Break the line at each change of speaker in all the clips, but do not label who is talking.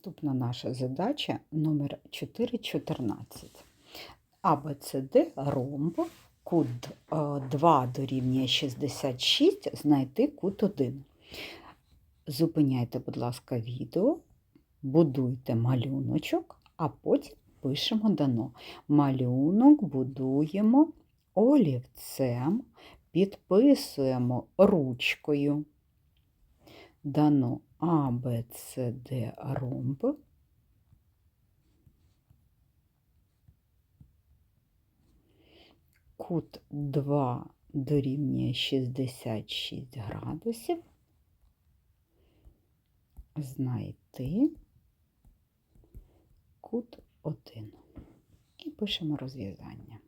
Наступна наша задача номер 414. АБЦД ромб, кут е, 2 дорівнює 66, знайти кут 1. Зупиняйте, будь ласка, відео, будуйте малюночок, а потім пишемо дано. Малюнок будуємо олівцем, підписуємо ручкою. Дано А, Б, С, Д ромб. Кут 2 дорівнює 66 градусів. Знайти кут 1. І пишемо розв'язання.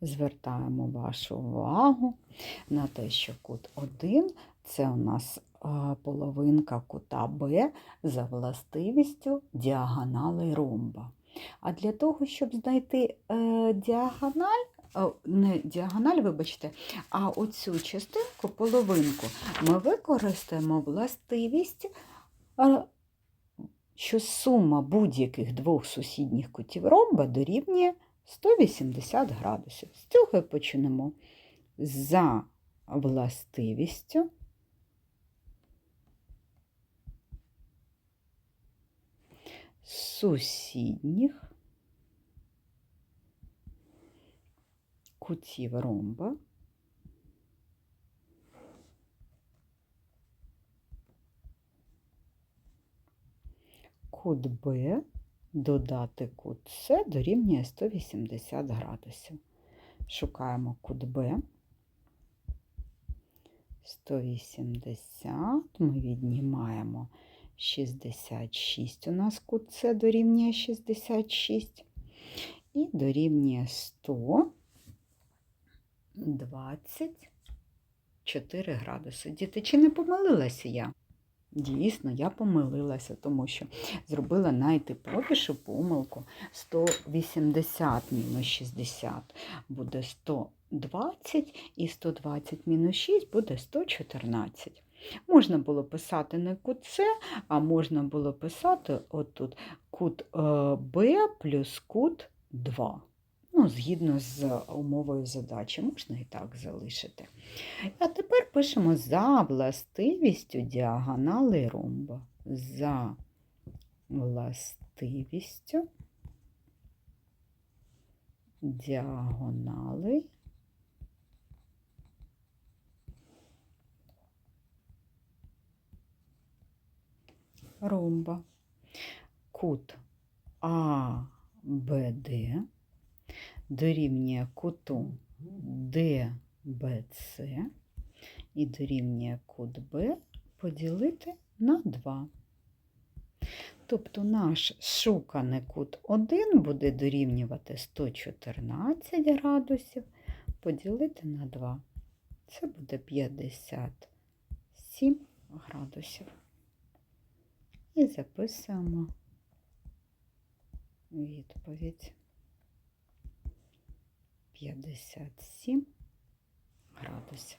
Звертаємо вашу увагу на те, що кут 1 це у нас половинка кута Б за властивістю діагонали ромба. А для того, щоб знайти е, діагональ, не діагональ, вибачте, а оцю частинку, половинку, ми використаємо властивість, що сума будь-яких двох сусідніх кутів ромба дорівнює 180 градусів. З цього почнемо. За властивістю сусідніх кутів ромба кут Б додати кут С дорівнює 180 градусів. Шукаємо кут Б. 180, ми віднімаємо 66, у нас кут С дорівнює 66, і дорівнює 124 градуси. Діти, чи не помилилася я? Дійсно, я помилилася, тому що зробила найтиповішу помилку 180 мінус 60 буде 120, і 120 мінус 6 буде 114. Можна було писати не кут С, а можна було писати отут кут Б плюс кут 2. Ну, згідно з умовою задачі, можна і так залишити. А тепер пишемо за властивістю діагонали ромба. За властивістю діагонали ромба. Кут АБД дорівнює куту ДБЦ і дорівнює кут Б поділити на 2. Тобто наш шуканий кут 1 буде дорівнювати 114 градусів поділити на 2. Це буде 57 градусів. І записуємо відповідь. 57 градусів.